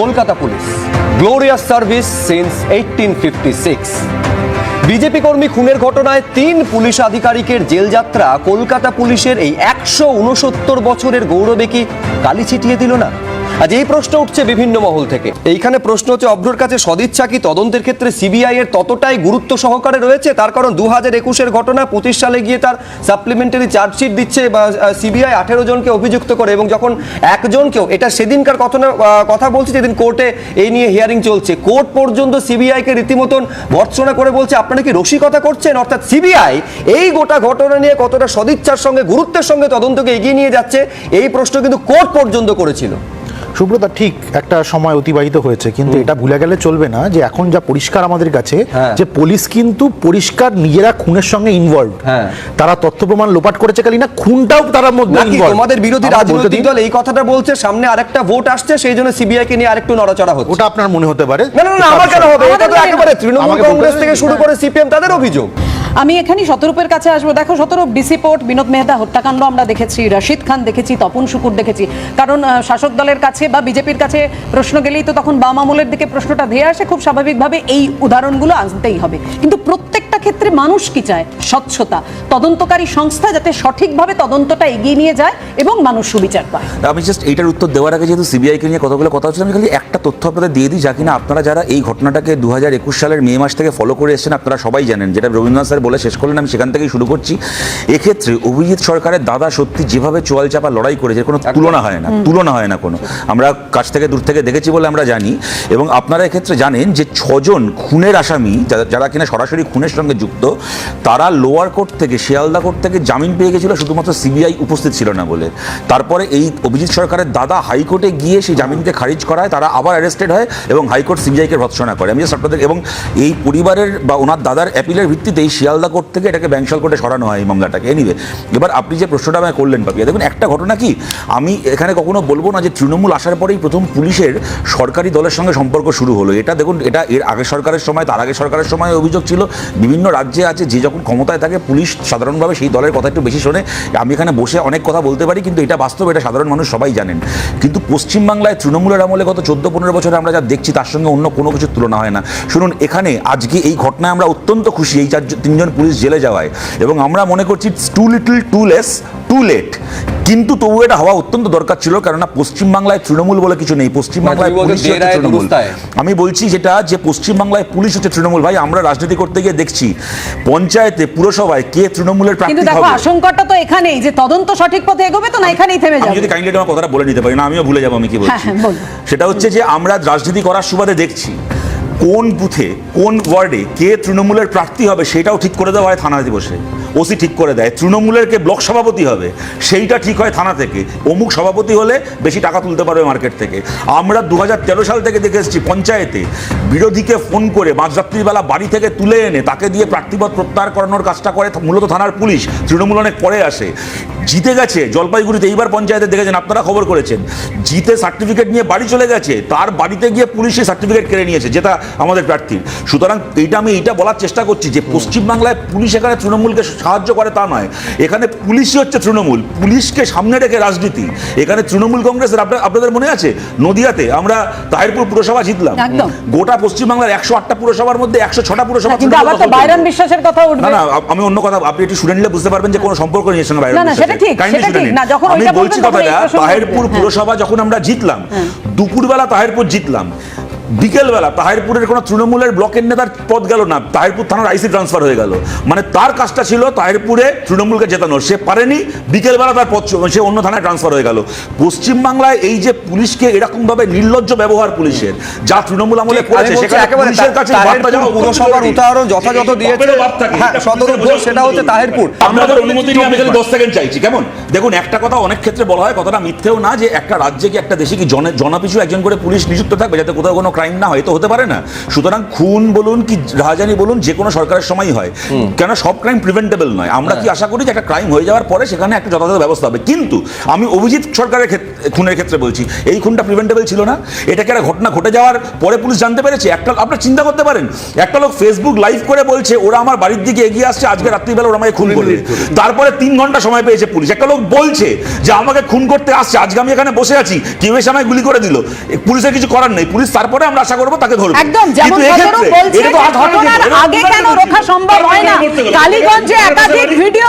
Kolkata police. Glorious service since eighteen fifty six BJP কর্মী খুনের ঘটনায় তিন পুলিশ আধিকারিকের জেলযাত্রা কলকাতা পুলিশের এই একশো উনসত্তর বছরের গৌরবে কি কালি ছিটিয়ে দিল না? আজ এই প্রশ্ন উঠছে বিভিন্ন মহল থেকে। এইখানে প্রশ্ন হচ্ছে, অভ্রর কাছে সদিচ্ছা কি? তদন্তের ক্ষেত্রে সিবিআই এর ততটাই গুরুত্ব সহকারে রয়েছে, তার কারণ দু হাজার একুশের ঘটনা, পঁচিশ সালে গিয়ে তার সাপ্লিমেন্টারি চার্জশিট দিচ্ছে বা সিবিআই আঠেরো জনকে অভিযুক্ত করে এবং যখন একজনকেও, এটা সেদিনকার কথা কথা বলছি, যেদিন কোর্টে এই নিয়ে হিয়ারিং চলছে। কোর্ট পর্যন্ত সিবিআই কে রীতিমতন ভর্ৎসনা করে বলছে, আপনারা কি রসিকতা করছেন? অর্থাৎ সিবিআই এই গোটা ঘটনা নিয়ে কতটা সদিচ্ছার সঙ্গে, গুরুত্বের সঙ্গে তদন্তকে এগিয়ে নিয়ে যাচ্ছে, এই প্রশ্ন কিন্তু কোর্ট পর্যন্ত করেছিল। সুব্রতা ঠিক একটা সময় অতিবাহিত হয়েছে কিন্তু এটা ভুলে গেলে চলবে না যে এখন যা পরিষ্কার আমাদের কাছে হ্যাঁ। যে পুলিশ কিন্তু পরিষ্কার নিজেরা খুনের সঙ্গে ইনভলভ হ্যাঁ। তারা তথ্য প্রমাণ লোপাট করেছে খালি না খুনটাও তার মধ্যে তোমাদের বিরোধী রাজনৈতিক দল এই কথাটা বলছে সামনে আরেকটা ভোট আসছে সেই জন্য সিবিআই কে নিয়ে আরেকটু নড়াচড়া হচ্ছে। ওটা আপনার মনে হতে পারে। না না না আমার কেন হবে? এটা তো একেবারে তৃণমূল কংগ্রেস থেকে শুরু করে সিপিএম তাদের অভিযোগ। আমি এখানে শতরূপের কাছে আসব। দেখো, শতরূপ, ডিসি পোর্ট, বিনোদ মেহতা, হত্যাকাণ্ড আমরা দেখেছি, রশিদ খান দেখেছি, তপন শুকুর দেখেছি। কারণ শাসক দলের কাছে বা বিজেপির কাছে প্রশ্ন গেলেই তো তখন বাম আমলের দিকে প্রশ্নটা ধেয়ে আসে। খুব স্বাভাবিকভাবে এই উদাহরণগুলো আনতেই হবে। কিন্তু প্রত্যেকটা ক্ষেত্রে মানুষ কি চায়? স্বচ্ছতা। তদন্তকারী সংস্থা যাতে সঠিকভাবে তদন্তটা এগিয়ে নিয়ে যায় এবং মানুষ সুবিচার পায়। আমি জাস্ট এইটার উত্তর দেওয়ার আগে যেহেতু সিবিআইকে নিয়ে কতগুলো কথা হচ্ছিল আমি খালি একটা তথ্য আপনাদের দিয়ে দিই, যা কিনা আপনারা যারা এই ঘটনাটাকে দু সালের মে মাস থেকে ফলো করে এসেছেন, আপনারা সবাই জানেন, যেটা রবীন্দ্রনাথ স্যার বলে শেষ করলেন আমি সেখান থেকেই শুরু করছি। এক্ষেত্রে অভিজিৎ সরকারের দাদা সত্যি যেভাবে চোয়াল চাপা লড়াই করেছে কোনো তুলনা হয় না তুলনা হয় না কোনো। আমরা কাছ থেকে দূর থেকে দেখেছি বলে আমরা জানি। এবং আপনারা এক্ষেত্রে জানেন যে ছজন খুনের আসামি যারা- কিনা সরাসরি খুনের সঙ্গে যুক্ত তারা লোয়ার কোর্ট থেকে শিয়ালদা কোর্ট থেকে জামিন পেয়ে গেছিল শুধুমাত্র সিবিআই উপস্থিত ছিল না বলে। তারপরে এই অভিজিৎ সরকারের দাদা হাইকোর্টে গিয়ে সেই জামিনকে খারিজ করায় তারা আবার অ্যারেস্টেড হয় এবং হাইকোর্ট সিবিআইকে ভৎসনা করে। আমি জাস্ট আপনাদের এবং এই পরিবারের বা ওনার দাদার অ্যাপিলের ভিত্তিতে এই শিয়ালদা কোর্ট থেকে এটাকে ব্যাংশাল কোর্টে সরানো হয় এই মামলাটাকে। এনিওয়ে এবার আপনি যে প্রশ্নটা আমায় করলেন পাপিয়া, দেখুন, একটা ঘটনা কি? আমি এখানে কখনো বলব না যে তৃণমূল আসার পরেই প্রথম পুলিশের সরকারি দলের সঙ্গে সম্পর্ক শুরু হলো। এটা দেখুন, এটা এর আগের সরকারের সময়, তার আগে সরকারের সময় অভিযোগ ছিল, বিভিন্ন রাজ্যে আছে, যে যখন ক্ষমতায় থাকে, পুলিশ সাধারণভাবে সেই দলের কথা একটু বেশি শোনে। আমি এখানে বসে অনেক কথা বলতে পারি, কিন্তু এটা বাস্তব, এটা সাধারণ মানুষ সবাই জানেন। কিন্তু পশ্চিমবাংলায় তৃণমূলের আমলে গত চোদ্দ পনেরো বছরে আমরা যা দেখছি, তার সঙ্গে অন্য কোনো কিছুর তুলনা হয় না। শুনুন, এখানে আজকে এই ঘটনায় আমরা অত্যন্ত খুশি, এই চার তিনজন পুলিশ জেলে যাওয়ায়। এবং আমরা মনে করছি too little too less too late কিন্তু তবু এটা হওয়া অত্যন্ত দরকার ছিল কেননা পশ্চিমবাংলায় তৃণমূল বলে কিছু নেই। পশ্চিমবাংলায় পুলিশ হচ্ছে তৃণমূল। আমি বলছি যেটা যে পশ্চিমবাংলায় পুলিশ হচ্ছে তৃণমূল। ভাই আমরা রাজনীতি করতে গিয়ে দেখছি পঞ্চায়েতে পুরসভায় কে তৃণমূলের কিন্তু প্রার্থী দেখো হবে? আশঙ্কাটা তো এখানেই যে তদন্ত সঠিক পথে এগোবে তো না এখানেই থেমে যাবে। যদি কাইন্ডলি আমার কথাটা বলে নিতে পারি না আমিও ভুলে যাব আমি কি হ্যাঁ, বলছি। হ্যাঁ, সেটা হচ্ছে যে আমরা রাজনীতি করার সুবাদে দেখছি কোন বুথে, কোন ওয়ার্ডে কে তৃণমূলের প্রার্থী হবে সেটাও ঠিক করে দেওয়া হয় থানাতে বসে ওসি ঠিক করে দেয় তৃণমূলের কে ব্লক সভাপতি হবে সেইটা ঠিক হয় থানা থেকে। অমুক সভাপতি হলে বেশি টাকা তুলতে পারবে মার্কেট থেকে। আমরা দু হাজার তেরো সাল থেকে দেখে এসেছি পঞ্চায়েতে বিরোধীকে ফোন করে মাঝরাত্রিবেলা বাড়ি থেকে তুলে এনে তাকে দিয়ে প্রার্থীপদ প্রত্যাহার করানোর কাজটা করে মূলত থানার পুলিশ। তৃণমূল অনেক পরে আসে। জিতে গেছে জলপাইগুড়িতে এইবার পঞ্চায়েতে দেখেছেন আপনারা খবর করেছেন। জিতে সার্টিফিকেট নিয়ে বাড়ি চলে গেছে তার বাড়িতে গিয়ে পুলিশ সার্টিফিকেট কেড়ে নিয়েছে যেটা আমাদের প্রার্থীর। সুতরাং এইটা আমি এইটা বলার চেষ্টা করছি যে পশ্চিমবাংলায় পুলিশ এখানে তৃণমূলকে সাহায্য করে তা নয়। এখানে পুলিশই হচ্ছে তৃণমূল। পুলিশকে সামনে রেখে রাজনীতি। এখানে তৃণমূল কংগ্রেসের আপনার- আপনাদের মনে আছে? নদিয়াতে আমরা তাহিরপুর পুরসভা জিতলাম। গোটা পশ্চিমবাংলার একশো আটটা পুরসভার মধ্যে একশো ছটা পুরসভা। বাইরান বিশ্বাসের কথা উঠবে। না আমি অন্য কথা আপনি একটু শুনে নিলে বুঝতে পারবেন যে কোনো সম্পর্ক নেই এর সঙ্গে বাইরের না, না, বিশ্বাসের। সেটা ঠিক, Kindly সেটা শুনে ঠিক। নিন। না, যখন আমি বলছি কথাটা তাহেরপুর পুরসভা যখন আমরা জিতলাম দুপুরবেলা তাহেরপুর জিতলাম। বিকেলবেলা তাহেরপুরের কোনো তৃণমূলের ব্লকের নেতার পদ গেল না তাহেরপুর থানার আইসি ট্রান্সফার হয়ে গেল মানে তার কাজটা ছিল তাহেরপুরে তৃণমূলকে জেতানো সে পারেনি বিকেলবেলা তার পদ সে অন্য থানায় ট্রান্সফার হয়ে গেল পশ্চিমবাংলায় এই যে পুলিশকে এরকম ভাবে নির্লজ্জ ব্যবহার পুলিশের যা তৃণমূল আমলে করেছে সেখানে পুলিশের কাছে পুরসভার উদাহরণ যথাযথ দিয়েছে। হ্যাঁ, সেটা হচ্ছে তাহেরপুর। আমাদের অনুমতি নিয়ে আমি খালি দশ সেকেন্ড চাইছি কেমন দেখুন একটা কথা অনেক ক্ষেত্রে বলা হয় কথাটা মিথ্যেও না যে একটা রাজ্যে কি একটা দেশে কি জন জনপিছু একজন করে পুলিশ নিযুক্ত থাকবে যাতে কোথাও কোনো ক্রাইম না হয় তো হতে পারে না। সুতরাং খুন বলুন কি রাহাজানি বলুন যে কোনো সরকারের সময়ই হয়। কেন সব ক্রাইম প্রিভেন্টেবল নয়। আমরা কি আশা করি যে একটা ক্রাইম হয়ে যাওয়ার পরে সেখানে একটা যথাযথ ব্যবস্থা হবে? কিন্তু আমি অভিজিৎ সরকারের খুনের ক্ষেত্রে বলছি এই খুনটা প্রিভেন্টেবল ছিল না। এটাকে একটা ঘটনা ঘটে যাওয়ার পরে পুলিশ জানতে পেরেছে একটা আপনারা চিন্তা করতে পারেন একটা লোক ফেসবুক লাইভ করে বলছে ওরা আমার বাড়ির দিকে এগিয়ে আসছে আজকে রাত্রিবেলা ওরা আমাকে খুন করবে। তারপরে তিন ঘণ্টা সময় পেয়েছে পুলিশ। একটা লোক বলছে যে আমাকে খুন করতে আসছে আজকে আমি এখানে বসে আছি। কেউ এসে আমায় গুলি করে দিল। পুলিশের কিছু করার নেই। পুলিশ তারপরে আমরা আশা করব তাকে ধরব। একদম যেমন কিন্তু বলছে ঘটনার আগে কেন রক্ষা সম্ভব হয় না কালীগঞ্জে একাধিক ভিডিও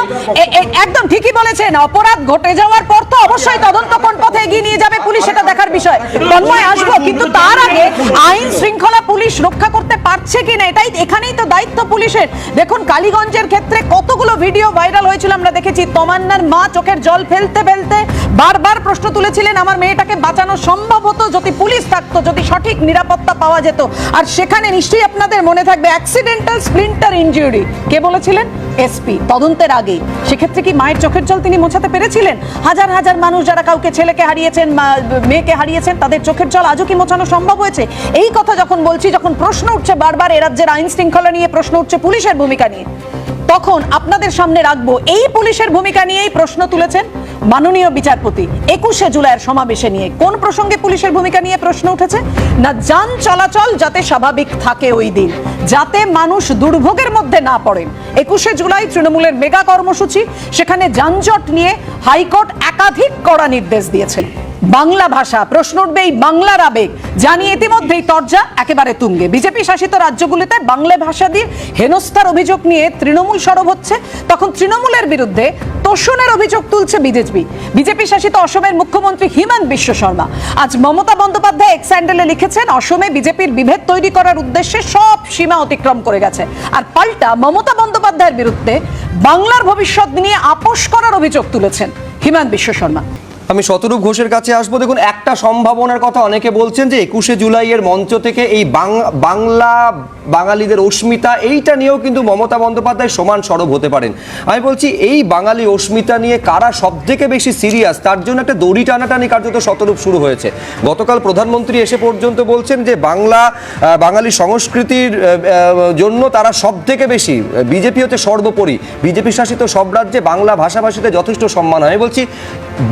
একদম ঠিকই বলেছেন অপরাধ ঘটে যাওয়ার পর তো অবশ্যই তদন্ত কোন পথে এগিয়ে নিয়ে যাবে পুলিশ সেটা দেখার বিষয়। তন্ময় আসব কিন্তু তার আগে আইন শৃঙ্খলা পুলিশ রক্ষা করতে পারছে কিনা এটাই এখানেই তো দায়িত্ব পুলিশের। দেখুন, কালীগঞ্জের ক্ষেত্রে কতগুলো ভিডিও ভাইরাল হয়েছিল আমরা দেখেছি। তমান্নার মা চোখের জল ফেলতে ফেলতে বারবার প্রশ্ন তুলেছিলেন, আমার মেয়েটাকে বাঁচানো সম্ভব হতো যদি পুলিশ থাকতো, যদি সঠিক নিরাপত্তা পাওয়া যেত? আর সেখানে নিশ্চয়ই আপনাদের মনে থাকবে অ্যাক্সিডেন্টাল স্প্লিন্টার ইঞ্জুরি কে বলেছিলেন? এসপি। তদন্তের আগে, সেক্ষেত্রে কি মায়ের চোখের জল তিনি মোছাতে পেরেছিলেন? হাজার হাজার মানুষ যারা কাউকে ছেলেকে হারিয়েছেন মেয়েকে হারিয়েছেন, তাদের চোখের জল আজও কি মোছানো সম্ভব হয়েছে? এই কথা যখন বলছি, যখন প্রশ্ন উঠছে বারবার, এ রাজ্যের আইন শৃঙ্খলা নিয়ে প্রশ্ন উঠছে পুলিশের ভূমিকা নিয়ে। তখন আপনাদের সামনে রাখব, এই পুলিশের ভূমিকা নিয়েই প্রশ্ন তুলেছেন মাননীয় বিচারপতি, একুশে জুলাইয়ের সমাবেশে নিয়ে কোন প্রসঙ্গে পুলিশের ভূমিকা নিয়ে প্রশ্ন উঠেছে? না যান চলাচল যাতে স্বাভাবিক থাকে ওই দিন, যাতে মানুষ দুর্ভোগের মধ্যে না পড়েন। একুশে জুলাই তৃণমূলের মেগা কর্মসূচি, সেখানে যানজট নিয়ে হাইকোর্ট একাধিক কড়া নির্দেশ দিয়েছে। বাংলা ভাষা, প্রশ্ন উঠবে এই বাংলার আবেগ। জানি ইতিমধ্যেই তর্জা একেবারে তুঙ্গে। বিজেপি শাসিত রাজ্যগুলিতে বাংলা ভাষা দিয়ে হেনস্থার অভিযোগ নিয়ে তৃণমূল সরব হচ্ছে। তখন তৃণমূলের বিরুদ্ধে তোষণের অভিযোগ তুলছে বিজেপি। বিজেপি শাসিত অসমের মুখ্যমন্ত্রী হিমন্ত বিশ্ব শর্মা। আজ মমতা বন্দ্যোপাধ্যায় এক্স হ্যান্ডেলে লিখেছেন, অসমে বিজেপির বিভেদ তৈরি করার উদ্দেশ্যে সব সীমা অতিক্রম করে গেছে। আর পাল্টা মমতা বন্দ্যোপাধ্যায়ের বিরুদ্ধে বাংলার ভবিষ্যৎ নিয়ে আপোষ করার অভিযোগ তুলেছেন হিমন্ত বিশ্ব শর্মা। আমি শতরূপ ঘোষের কাছে আসব। দেখুন, একটা সম্ভাবনার কথা অনেকে বলছেন যে একুশে জুলাইয়ের মঞ্চ থেকে এই বাংলা বাঙালিদের অস্মিতা, এইটা নিয়েও কিন্তু মমতা বন্দ্যোপাধ্যায় সমান সরব হতে পারেন। আমি বলছি, এই বাঙালি অস্মিতা নিয়ে কারা সব থেকে বেশি সিরিয়াস তার জন্য একটা দড়ি টানাটানি কার্যত শতরূপ শুরু হয়েছে। গতকাল প্রধানমন্ত্রী এসে পর্যন্ত বলছেন যে বাংলা বাঙালি সংস্কৃতির জন্য তারা সব থেকে বেশি, বিজেপি হচ্ছে সর্বোপরি। বিজেপি শাসিত সব রাজ্যে বাংলা ভাষাভাষীতে যথেষ্ট সম্মান হয়। আমি বলছি,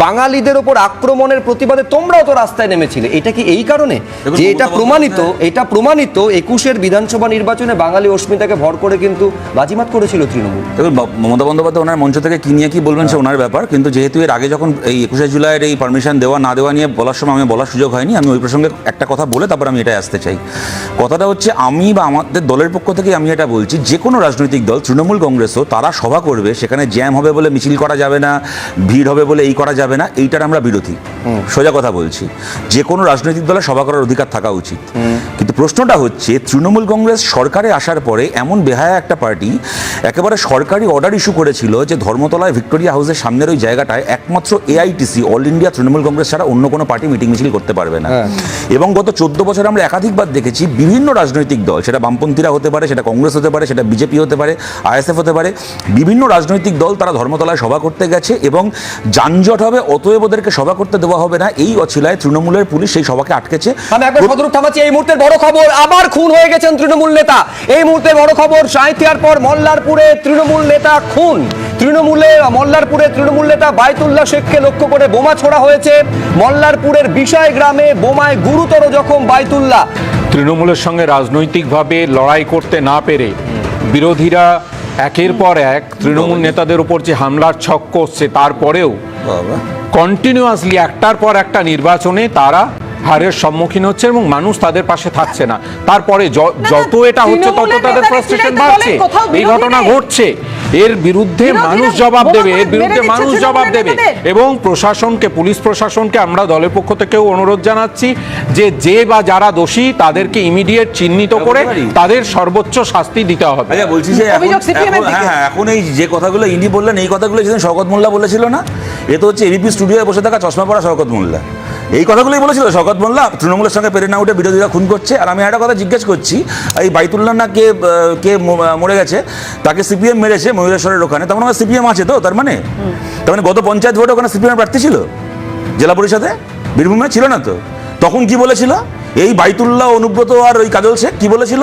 বাঙালিদের ওপর আক্রমণের প্রতিবাদে তোমরাও তো রাস্তায় নেমেছিলে। এটা কি এই কারণে? যে এটা প্রমাণিত এটা প্রমাণিত একুশের বিধানসভা নির্বাচনে বাঙালি অস্মিতাকে ভর করে কিন্তু বাজিমাত করেছিল তৃণমূল। দেখুন মমতা বন্দ্যোপাধ্যায় ওনার মঞ্চ থেকে কি নিয়ে কি বলবেন সে ওনার ব্যাপার কিন্তু যেহেতু এর আগে যখন এই একুশে জুলাইয়ের এই পারমিশন দেওয়া না দেওয়া নিয়ে বলার সময় আমি বলার সুযোগ হয়নি আমি ওই প্রসঙ্গে একটা কথা বলে তারপর আমি এটাই আসতে চাই। কথাটা হচ্ছে আমি বা আমাদের দলের পক্ষ থেকে আমি এটা বলছি যে কোনো রাজনৈতিক দল তৃণমূল কংগ্রেসও তারা সভা করবে সেখানে জ্যাম হবে বলে মিছিল করা যাবে না ভিড় হবে বলে এই করা যাবে না এইটার আমরা বিরোধী। সোজা কথা বলছি। যে কোনো রাজনৈতিক দলের সভা করার অধিকার থাকা উচিত। কিন্তু প্রশ্নটা হচ্ছে তৃণমূল কংগ্রেস সরকারে আসার পরে এমন বেহায়া একটা পার্টি একেবারে সরকারি অর্ডার ইস্যু করেছিল যে ধর্মতলায় ভিক্টোরিয়া হাউসের সামনের ওই জায়গাটায় একমাত্র AITC all India Trinamool Congress ছাড়া অন্য কোনো পার্টি মিটিং মিছিল করতে পারবে না। এবং গত চোদ্দ বছর আমরা একাধিকবার দেখেছি বিভিন্ন রাজনৈতিক দল সেটা বামপন্থীরা হতে পারে সেটা কংগ্রেস হতে পারে সেটা বিজেপি হতে পারে আইএসএফ হতে পারে বিভিন্ন রাজনৈতিক দল তারা ধর্মতলায় সভা করতে গেছে এবং যানজট হবে অতএব ওদেরকে সভা করতে দেওয়া হবে না এই অছিলায় তৃণমূলের পুলিশ সেই সভাকে আটকেছে। আমি একবার সদরূপ থামাচ্ছি এই মুহূর্তের বড় খবর আবার খুন হয়ে গেছেন তৃণমূল নেতা। এই মুহূর্তে বড় খবর সাঁইথিয়ার পর মল্লারপুরে তৃণমূল নেতা খুন। তৃণমূলে মল্লারপুরে তৃণমূল নেতা বাইতুল্লাহ শেখকে লক্ষ্য করে বোমা ছোড়া হয়েছে। মল্লারপুরের বিষয় গ্রামে বোমায় গুরুতর জখম বাইতুল্লাহ। তৃণমূলের সঙ্গে রাজনৈতিকভাবে লড়াই করতে না পেরে বিরোধীরা একের পর এক তৃণমূল নেতাদের উপর যে হামলার ছক করছে তারপরেও বাবা। কন্টিনিউয়াসলি একটার পর একটা নির্বাচনে তারা হারের সম্মুখীন হচ্ছে এবং মানুষ তাদের পাশে থাকছে না। তারপরে যত এটা হচ্ছে তত তাদের ফ্রাস্ট্রেশন বাড়ছে। এই ঘটনা ঘটছে। এর বিরুদ্ধে মানুষ জবাব দেবে এর বিরুদ্ধে মানুষ জবাব দেবে। এবং প্রশাসনকে পুলিশ প্রশাসনকে আমরা দলের পক্ষ থেকেও অনুরোধ জানাচ্ছি যে যে বা যারা দোষী তাদেরকে ইমিডিয়েট চিহ্নিত করে তাদের সর্বোচ্চ শাস্তি দিতে হবে। আচ্ছা বলছি যে। হ্যাঁ হ্যাঁ, এখন এই যে কথাগুলো ইনি বললেন এই কথাগুলো যেদিন শওকত মোল্লা বলেছিল না? এ তো হচ্ছে এবিপি স্টুডিওয়ে বসে থাকা চশমা পড়া শওকত মোল্লা। এই কথাগুলোই বলেছিল শওকত মোল্লা। তৃণমূলের সঙ্গে পেরে না উঠে বিরোধীরা খুন করছে। আর আমি একটা কথা জিজ্ঞেস করছি এই বাইতুল্লাহ না কে কে মরে গেছে? তাকে সিপিএম মেরেছে ময়ূরেশ্বরের ওখানে তখন আমার সিপিএম আছে তো তার মানে? তার মানে গত পঞ্চায়েত ভোটে ওখানে সিপিএম প্রার্থী ছিল? জেলা পরিষদে? বীরভূমে ছিল না তো? তখন কি বলেছিল? এই বাইতুল্লাহ অনুব্রত আর ওই কাজল শেখ কি বলেছিল?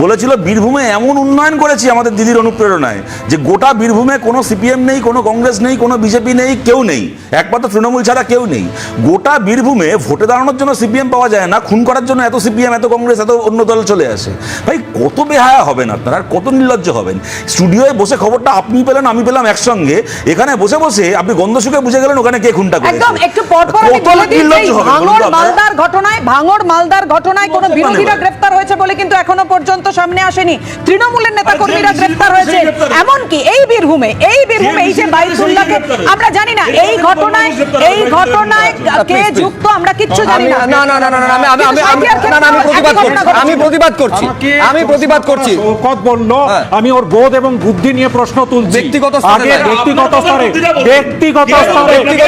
বলেছিল বীরভূমে এমন উন্নয়ন করেছি আমাদের দিদির অনুপ্রেরণায় যে গোটা বীরভূমে কোনো সিপিএম নেই কোনো কংগ্রেস নেই কোনো বিজেপি নেই কেউ নেই। একমাত্র তৃণমূল ছাড়া কেউ নেই। গোটা বীরভূমে ভোটে দাঁড়ানোর জন্য সিপিএম পাওয়া যায় না খুন করার জন্য এত সিপিএম এত কংগ্রেস এত অন্য দল চলে আসে। ভাই কত বেহায়া হবেন আপনারা আর কত নির্লজ্জ হবেন। স্টুডিওয়ে বসে খবরটা আপনি পেলেন আমি পেলাম একসঙ্গে। এখানে বসে বসে আপনি গন্ধ শুকে বুঝে গেলেন ওখানে কে খুনটা করেছে। একদম একটু পর পর আমি বলে দিই ভাঙড় মালদার ঘটনায় ভাঙড় মালদার ঘটনায় কোনো বিরোধীরা গ্রেফতার হয়েছে বলে কিন্তু এখনও পর্যন্ত সামনে আসেনি। তৃণমূলের নেতা কর্মীরা গ্রেফতার হয়েছে। এমনকি এই বীরভূমে এই বীরভূমে এই যে বাইতুল্লাহকে আমরা জানি না এই ঘটনায় এই ঘটনায় কে যুক্ত আমরা কিচ্ছু জানি না। না না না না আমি আমি আমি আমি প্রতিবাদ করছি। আমি প্রতিবাদ করছি। আমি প্রতিবাদ করছি। শওকত বলল। আমি ওর বোধ এবং বুদ্ধি নিয়ে প্রশ্ন তুলছি। ব্যক্তিগত স্তরে আগে নয়। ব্যক্তিগত স্তরে আপনার ব্যক্তিগত কথা স্তরে ব্যক্তিগত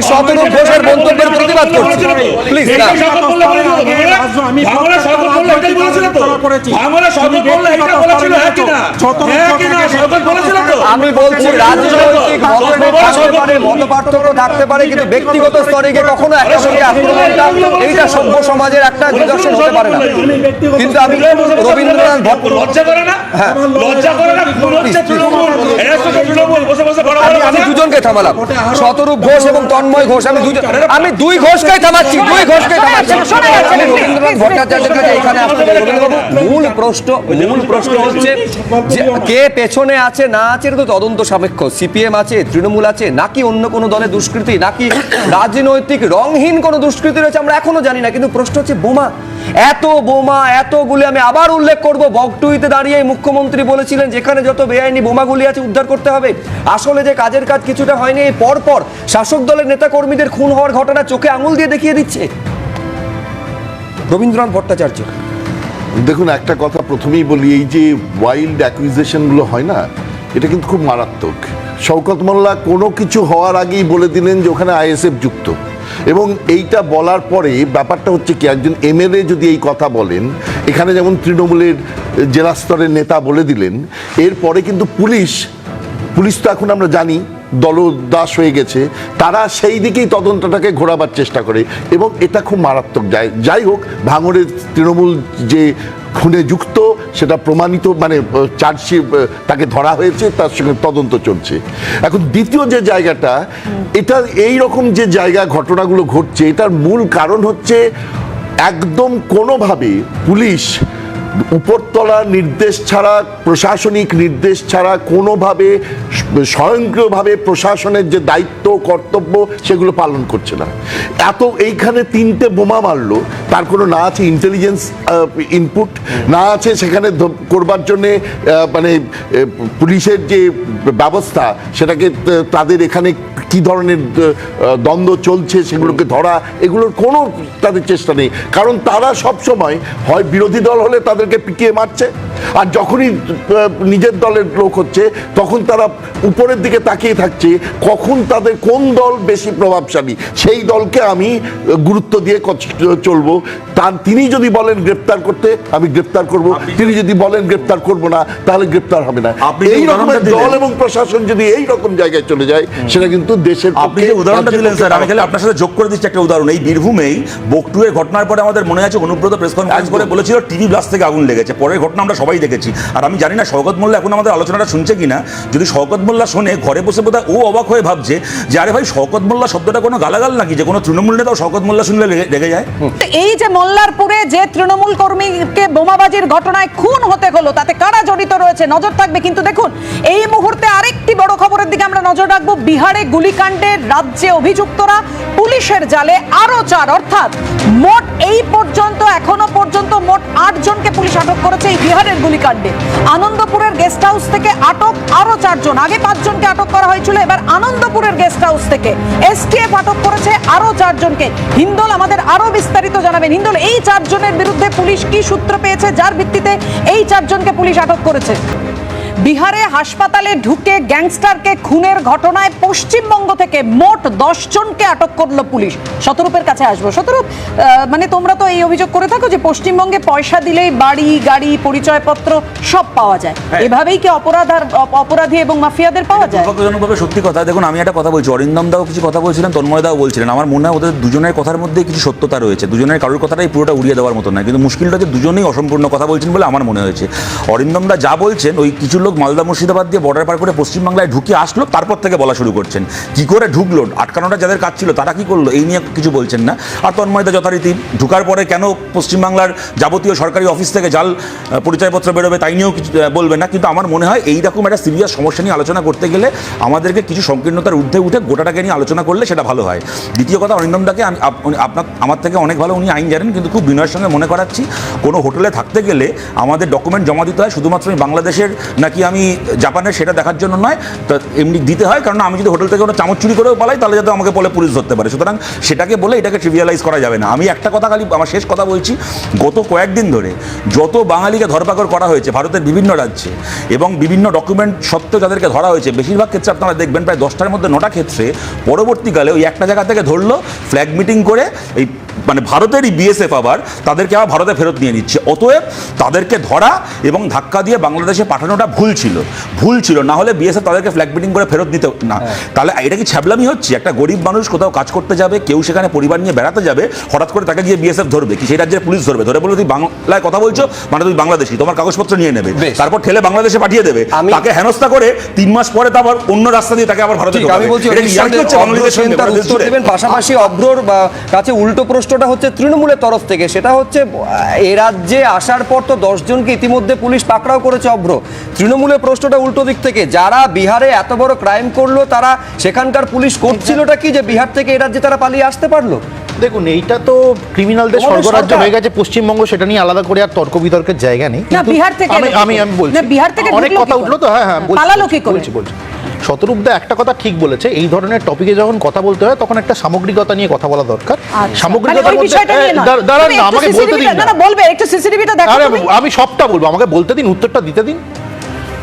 স্তরে নয়। ব্যক্তিগত আমি- স্তরে আমি- শতরূপ ঘোষ আমি না? বলছি রাজনৈতিক মতভেদ থাকতে পারে কিন্তু ব্যক্তিগত স্তরে গিয়ে কখনো একটা সঙ্গে আক্রমণটা এইটা সভ্য সমাজের একটা নিদর্শন হতে পারে না। কিন্তু আমি রবীন্দ্রনাথ ভট্ট লজ্জা করে না? হ্যাঁ। লজ্জা করে না? খুন হচ্ছে তৃণমূল। এরা তো তৃণমূল। বসে বসে বড় বড় আমি দুজনকে থামালাম। শতরূপ ঘোষ এবং তন্ময় ঘোষ। আমি দুজন আমি দুই ঘোষকে থামাচ্ছি। দুই ঘোষকে থামাচ্ছি। রবীন্দ্রনাথ ভট্টাচার্যের কাছে এখানে মূল প্রশ্ন মূল প্রশ্ন হচ্ছে যে কে পেছনে আছে না আছে এটা তো তদন্ত সাপেক্ষ। সিপিএম আছে তৃণমূল আছে নাকি অন্য কোনো দলে দুষ্কৃতি নাকি রাজনৈতিক রংহীন কোনো দুষ্কৃতি রয়েছে আমরা এখনও জানি না কিন্তু প্রশ্ন হচ্ছে বোমা। এত বোমা এতগুলি আমি আবার উল্লেখ করব। বকটুইতে দাঁড়িয়ে মুখ্যমন্ত্রী বলেছিলেন যেখানে যত বেআইনি বোমাগুলি আছে উদ্ধার করতে হবে। আসলে যে কাজের কাজ কিছুটা হয়নি এই পরপর শাসক দলের নেতা কর্মীদের খুন হওয়ার ঘটনা চোখে আঙুল দিয়ে দেখিয়ে দিচ্ছে। রবীন্দ্রনাথ ভট্টাচার্য। দেখুন, একটা কথা প্রথমেই বলি, এই যে ওয়াইল্ড অ্যাকুইজিশনগুলো হয় না, এটা কিন্তু খুব মারাত্মক। শওকত মোল্লা কোনো কিছু হওয়ার আগেই বলে দিলেন যে ওখানে আইএসএফ যুক্ত। এবং এইটা বলার পরে ব্যাপারটা হচ্ছে কি, একজন এমএলএ যদি এই কথা বলেন, এখানে যেমন তৃণমূলের জেলা স্তরের নেতা বলে দিলেন, এরপরে কিন্তু পুলিশ পুলিশ তো এখন আমরা জানি দলদাস হয়ে গেছে, তারা সেই দিকেই তদন্তটাকে ঘোরাবার চেষ্টা করে এবং এটা খুব মারাত্মক যায়। যাই হোক, ভাঙড়ের তৃণমূল যে খুনে যুক্ত, সেটা প্রমাণিত মানে চার্জশিট তাকে ধরা হয়েছে, তার সঙ্গে তদন্ত চলছে। এখন দ্বিতীয় যে জায়গাটা, এটা এই রকম যে জায়গা, ঘটনাগুলো ঘটছে, এটার মূল কারণ হচ্ছে একদম কোনোভাবে পুলিশ উপরতলার নির্দেশ ছাড়া, প্রশাসনিক নির্দেশ ছাড়া কোনোভাবে স্বয়ংক্রিয়ভাবে প্রশাসনের যে দায়িত্ব, কর্তব্য, সেগুলো পালন করছে না। এত এইখানে তিনটে বোমা মারলো তার কোনো না আছে ইন্টেলিজেন্স ইনপুট না আছে সেখানে করবার জন্যে মানে পুলিশের যে ব্যবস্থা, সেটাকে তাদের এখানে কি ধরনের দ্বন্দ্ব চলছে সেগুলোকে ধরা, এগুলোর কোনো তাদের চেষ্টা নেই। কারণ তারা সব সময় হয় বিরোধী দল হলে তাদেরকে পিটিয়ে মারছে। আর যখনই নিজের দলের লোক হচ্ছে তখন তারা উপরের দিকে তাকিয়ে থাকছে কখন তাদের কোন দল বেশি প্রভাবশালী সেই দলকে আমি গুরুত্ব দিয়ে চলবো। তার তিনি যদি বলেন গ্রেপ্তার করতে আমি গ্রেপ্তার করব। তিনি যদি বলেন গ্রেপ্তার করব না তাহলে গ্রেপ্তার হবে না। এই রকমের দল এবং প্রশাসন যদি এই রকম জায়গায় চলে যায় সেটা কিন্তু দেশের আপনি যে উদাহরণটা দিলেন স্যার আমি। খালি আপনার সাথে যোগ করে দিচ্ছি একটা উদাহরণ। এই বীরভূমেই বকটুয়ের ঘটনার পরে আমাদের মনে আছে অনুব্রত প্রেস কনফারেন্স করে। বলেছিল টিভি ব্লাস্ট থেকে আগুন লেগেছে। পরের ঘটনা আমরা সবাই দেখেছি। আর আমি জানি না শওকত মোল্লা এখন আমাদের আলোচনাটা শুনছে কিনা। যদি শওকত মোল্লা শোনে, ঘরে বসে বোধহয় ও অবাক হয়ে ভাবছে যে, আরে ভাই, শওকত মোল্লা শব্দটা কোনো গালাগাল নাকি? যে কোনো তৃণমূল নেতাও শওকত মোল্লা শুনলে লেগে যায়। এই যে মোল্লারপুরে যে তৃণমূল কর্মীকে বোমাবাজির ঘটনায় খুন হতে হলো, তাতে কারা জড়িত রয়েছে? নজর থাকবে, কিন্তু দেখুন, এই মুহূর্তে আরেকটি বড় খবরের দিকে আমরা নজর রাখব। বিহারে গুলিকাণ্ডের রাজ্যে অভিযুক্তরা পুলিশের জালে আরও চার। অর্থাৎ মোট এই পর্যন্ত, এখনও পর্যন্ত মোট আট জনকে পুলিশ আটক করেছে এই বিহারের গুলিকাণ্ডে আনন্দপুরের গেস্ট হাউস থেকে আটক আরও চারজন। আগে পাঁচজনকে আটক করা হয়েছিল, এবার আনন্দপুরের গেস্ট হাউস থেকে এসটিএফ আটক করেছে আরও চারজনকে। হিন্দল আমাদের আরও বিস্তারিত জানাবেন। হিন্দল, এই চারজনের বিরুদ্ধে পুলিশ কি সূত্র পেয়েছে? যার ভিত্তিতে এই চারজনকে পুলিশ আটক করেছে? বিহারে হাসপাতালে ঢুকে গ্যাংস্টারকে খুনের ঘটনায় পশ্চিমবঙ্গ থেকে মোট দশ জনকে আটক করল পুলিশ। শতরূপের কাছে আসব। শতরূপ মানে তোমরা তো এই অভিযোগ করে থাকো যে পশ্চিমবঙ্গে পয়সা দিলেই বাড়ি গাড়ি পরিচয়পত্র সব পাওয়া যায়। হ্যাঁ। এভাবেই কি অপরাধ আর অপরাধী এবং মাফিয়াদের পাওয়া যায়? দুর্ভাগ্যজনকভাবে সত্যি কথা। দেখুন আমি একটা কথা বলছি। অরিন্দম দাও কিছু কথা বলছিলেন তন্ময় দাও বলছিলেন। আমার মনে হয় ওদের দুজনের কথার মধ্যে কিছু সত্যতা রয়েছে। দুজনের কারোর কথাটাই পুরোটা উড়িয়ে দেওয়ার মতো নয়। কিন্তু মুশকিলটা যে দুজনেই অসম্পূর্ণ কথা বলছেন বলে আমার মনে হয়েছে। অরিন্দম দা যা বলছেন ওই কিছু লোক মালদা মুর্শিদাবাদ দিয়ে বর্ডার পার করে পশ্চিমবাংলায় ঢুকে আসলো তারপর থেকে বলা শুরু করছেন। কি করে ঢুকলো? আটকানোটা যাদের কাজ ছিল তারা কি করল? এই নিয়ে কিছু বলছেন না। আর তন্ময়দা যথারীতি ঢুকার পরে কেন পশ্চিমবাংলার যাবতীয় সরকারি অফিস থেকে জাল পরিচয়পত্র বেরোবে তাই নিয়েও কিছু আহ, বলবেন না। কিন্তু আমার মনে হয় এইরকম একটা সিরিয়াস সমস্যা নিয়ে আলোচনা করতে গেলে আমাদেরকে কিছু সংকীর্ণতার ঊর্ধ্বে উঠে গোটাটাকে নিয়ে আলোচনা করলে সেটা ভালো হয়। দ্বিতীয় কথা অরিন্দম দাকে আমি আপনার আমার থেকে অনেক ভালো উনি আইন জানেন কিন্তু খুব বিনয়ের সঙ্গে মনে করাচ্ছি কোনো হোটেলে থাকতে গেলে আমাদের ডকুমেন্ট জমা দিতে হয় শুধুমাত্র বাংলাদেশের নাকি আমি জাপানের সেটা দেখার জন্য নয়, তো এমনি দিতে হয় কারণ আমি যদি হোটেল থেকে কোনো চামচ চুরি করেও পালাই, তাহলে যাতে আমাকে বলে পুলিশ ধরতে পারে। সুতরাং সেটাকে বলে এটাকে ট্রিভিয়ালাইজ করা যাবে না। আমি একটা কথা খালি, আমার শেষ কথা বলছি, গত কয়েকদিন ধরে যত বাঙালিকে ধরপাকড় করা হয়েছে ভারতের বিভিন্ন রাজ্যে, এবং বিভিন্ন ডকুমেন্ট সত্ত্বেও যাদেরকে ধরা হয়েছে, বেশিরভাগ ক্ষেত্রে আপনারা দেখবেন, প্রায় দশটার মধ্যে নটা ক্ষেত্রে পরবর্তীকালে ওই একটা জায়গা থেকে ধরলো ফ্ল্যাগ মিটিং করে, এই মানে ভারতেরই বিএসএফ আবার তাদেরকে আবার ভারতে ফেরত নিয়ে নিচ্ছে। অতএব তাদেরকে ধরা এবং ধাক্কা দিয়ে বাংলাদেশে পাঠানোটা ভুল ছিল। ভুল ছিল না হলে বিএসএফ তাদেরকে ফ্ল্যাগ মিটিং করে ফেরত দিতে না। তাহলে এটা কি ছ্যাবলামি হচ্ছে? একটা গরিব মানুষ কোথাও কাজ করতে যাবে কেউ সেখানে পরিবার নিয়ে বেড়াতে যাবে হঠাৎ করে তাকে গিয়ে বিএসএফ ধরবে? কি সেই রাজ্যের পুলিশ ধরবে? ধরে বলে তুই বাংলায় কথা বলছো মানে তুই বাংলাদেশি তোমার কাগজপত্র নিয়ে নেবে। তারপর ঠেলে বাংলাদেশে পাঠিয়ে দেবে। তাকে হেনস্থা করে তিন মাস পরে তারপর অন্য রাস্তা দিয়ে তাকে আবার ভারতে আমি বলছি পাশাপাশি অভ্রর বা কাছে উল্টো প্রশ্নটা হচ্ছে তৃণমূলের তরফ থেকে। সেটা হচ্ছে এ রাজ্যে আসার পর তো দশ জনকে ইতিমধ্যে পুলিশ পাকড়াও করেছে অভ্র। তৃণমূলের প্রশ্নটা উল্টো দিক থেকে যারা বিহারে এত বড় ক্রাইম করল তারা সেখানকার পুলিশ করছিলটা কি যে বিহার থেকে এ রাজ্যে তারা পালিয়ে আসতে পারল? দেখুন এইটা তো ক্রিমিনালদের স্বর্গরাজ্য হয়ে গেছে পশ্চিমবঙ্গ সেটা নিয়ে আলাদা করে আর তর্ক বিতর্কের জায়গা নেই। না, বিহার থেকে আমি আমি বলছি। বিহার থেকে অনেক কথা উঠল তো হ্যাঁ হ্যাঁ? বলছি বলছি। শতরূপদা একটা কথা ঠিক বলেছে এই ধরনের টপিকে যখন কথা বলতে হয় তখন একটা সামগ্রিকতা নিয়ে কথা বলা দরকার। আচ্ছা। সামগ্রিকতার মানে মধ্যে নয়। দাঁড়া- দাঁড়ান না আমাকে বলতে দিন না, বলবে একটু সিসিটিভিটা দেখো আমি সবটা বলব আমাকে বলতে দিন উত্তরটা দিতে দিন।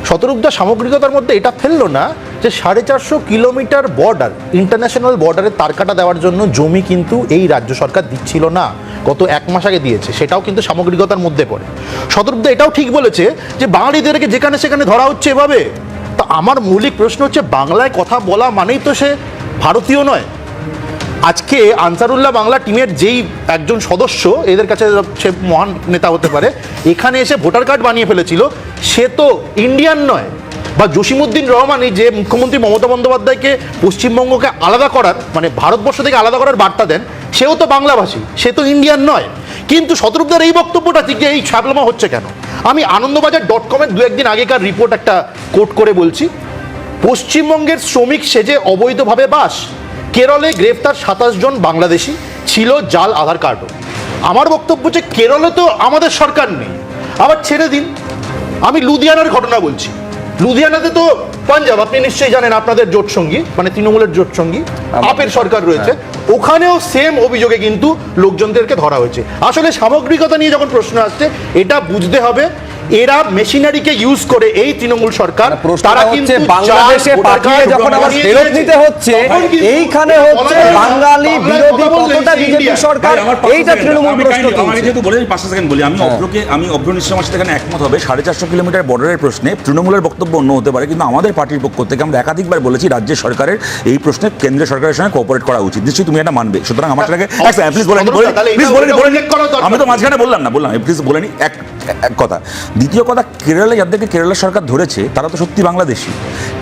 শতরূপদা সামগ্রিকতার মধ্যে এটা ফেলল না যে সাড়ে চারশো কিলোমিটার বর্ডার ইন্টারন্যাশনাল বর্ডারে তারকাটা দেওয়ার জন্য জমি কিন্তু এই রাজ্য সরকার দিচ্ছিল না। গত এক মাস আগে দিয়েছে সেটাও কিন্তু সামগ্রিকতার মধ্যে পড়ে। শতরূপদা এটাও ঠিক বলেছে যে বাঙালিদেরকে যেখানে সেখানে ধরা হচ্ছে এভাবে। তা আমার মৌলিক প্রশ্ন হচ্ছে, বাংলায় কথা বলা মানেই তো সে ভারতীয় নয়। আজকে আনসারুল্লাহ বাংলা টিমের যেই একজন সদস্য, এদের কাছে সে মহান নেতা হতে পারে, এখানে এসে ভোটার কার্ড বানিয়ে ফেলেছিল, সে তো ইন্ডিয়ান নয়। বা জসিমুদ্দিন রহমানই যে মুখ্যমন্ত্রী মমতা বন্দ্যোপাধ্যায়কে পশ্চিমবঙ্গকে আলাদা করার মানে ভারতবর্ষ থেকে আলাদা করার বার্তা দেন, সেও তো বাংলাভাষী, সে তো ইন্ডিয়ান নয়। কিন্তু শতরূপদার এই বক্তব্যটা যে এই ছাপলামা হচ্ছে কেন? আমি আনন্দবাজার ডট কমের দু একদিন আগেকার রিপোর্ট একটা কোট করে বলছি। পশ্চিমবঙ্গের শ্রমিক সেজে অবৈধভাবে বাস। কেরলে গ্রেফতার সাতাশ জন বাংলাদেশি। ছিল জাল আধার কার্ডও আমার বক্তব্য যে কেরলে তো আমাদের সরকার নেই। আবার ছেড়ে দিন। আমি লুধিয়ানার ঘটনা বলছি। লুধিয়ানাতে তো পাঞ্জাব আপনি নিশ্চয়ই জানেন আপনাদের জোট সঙ্গী মানে তৃণমূলের জোট সঙ্গী আপের সরকার রয়েছে। ওখানেও সেম অভিযোগে কিন্তু লোকজনদেরকে ধরা হয়েছে। আসলে সামগ্রিকতা নিয়ে যখন প্রশ্ন আসছে এটা বুঝতে হবে এরা মেশিনারিকে ইউজ করে এই তৃণমূল সরকার। প্রশ্নটা হচ্ছে বাংলাদেশে পাঠিয়ে যখন আবার ফেরত নিতে হচ্ছে এইখানে হচ্ছে বাঙালি বিরোধী কতটা বিজেপি সরকার এইটা তৃণমূল প্রশ্ন আমি যেহেতু বলে আমি পাঁচটা সেকেন্ড বলি আমি অভ্রকে আমি অভ্র নিশ্চয় আমার সাথে এখানে একমত হবে। সাড়ে চারশো কিলোমিটার বর্ডারের প্রশ্নে তৃণমূলের বক্তব্য অন্য হতে পারে কিন্তু আমাদের পার্টির পক্ষ থেকে আমরা একাধিকবার বলেছি রাজ্য সরকারের এই প্রশ্নে কেন্দ্রীয় সরকারের সঙ্গে কোঅপারেট করা উচিত। নিশ্চয়ই তুমি এটা মানবে। সুতরাং আমার সেটাকে প্লিজ বলে। আমি তো মাঝখানে বললাম না বললাম প্লিজ বলে নি এক এক কথা। দ্বিতীয় কথা কেরালে যাদেরকে কেরালা সরকার ধরেছে তারা তো সত্যি বাংলাদেশি।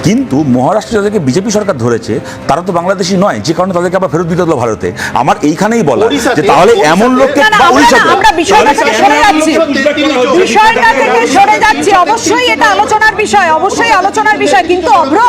কিন্তু মহারাষ্ট্রে যাদেরকে বিজেপি সরকার ধরেছে তারা তো বাংলাদেশি নয় যে কারণে তাদেরকে আবার ফেরত দিতে হলো ভারতে। আমার এইখানেই বলা যে তাহলে এমন লোককে বিষয়টা থেকে সরে যাচ্ছি। অবশ্যই এটা আলোচনার বিষয় অবশ্যই আলোচনার বিষয়। কিন্তু অভ্র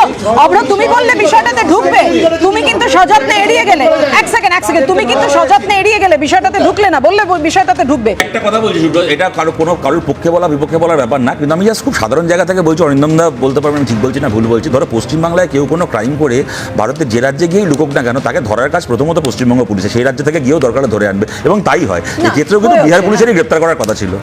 অভ্র তুমি বললে বিষয়টাতে ঢুকবে। তুমি কিন্তু সযত্নে এড়িয়ে গেলে। এক সেকেন্ড এক সেকেন্ড তুমি কিন্তু সযত্নে এড়িয়ে গেলে বিষয়টাতে ঢুকলে না। বললে বিষয়টাতে ঢুকবে। একটা কথা বলছি এটা কারও কোনো কারোর পক্ষে বলা বিপক্ষে বলার ব্যাপার না। কিন্তু আমি জাস্ট খুব সাধারণ জায়গা থেকে বলছি অরিন্দম দা বলতে পারবেন আমি ঠিক বলছি না ভুল বলছি। ধরো পশ্চিমবাংলায় কেউ কোনো ক্রাইম করে ভারতের যে রাজ্যে গিয়েই লুকুক না কেন তাকে ধরার কাজ প্রথমত পশ্চিমবঙ্গ পুলিশে। সেই রাজ্য থেকে গিয়েও দরকার ধরে আনবে। এবং তাই হয়। এক্ষেত্রেও কিন্তু বিহার পুলিশেরই গ্রেপ্তার করার কথা ছিল।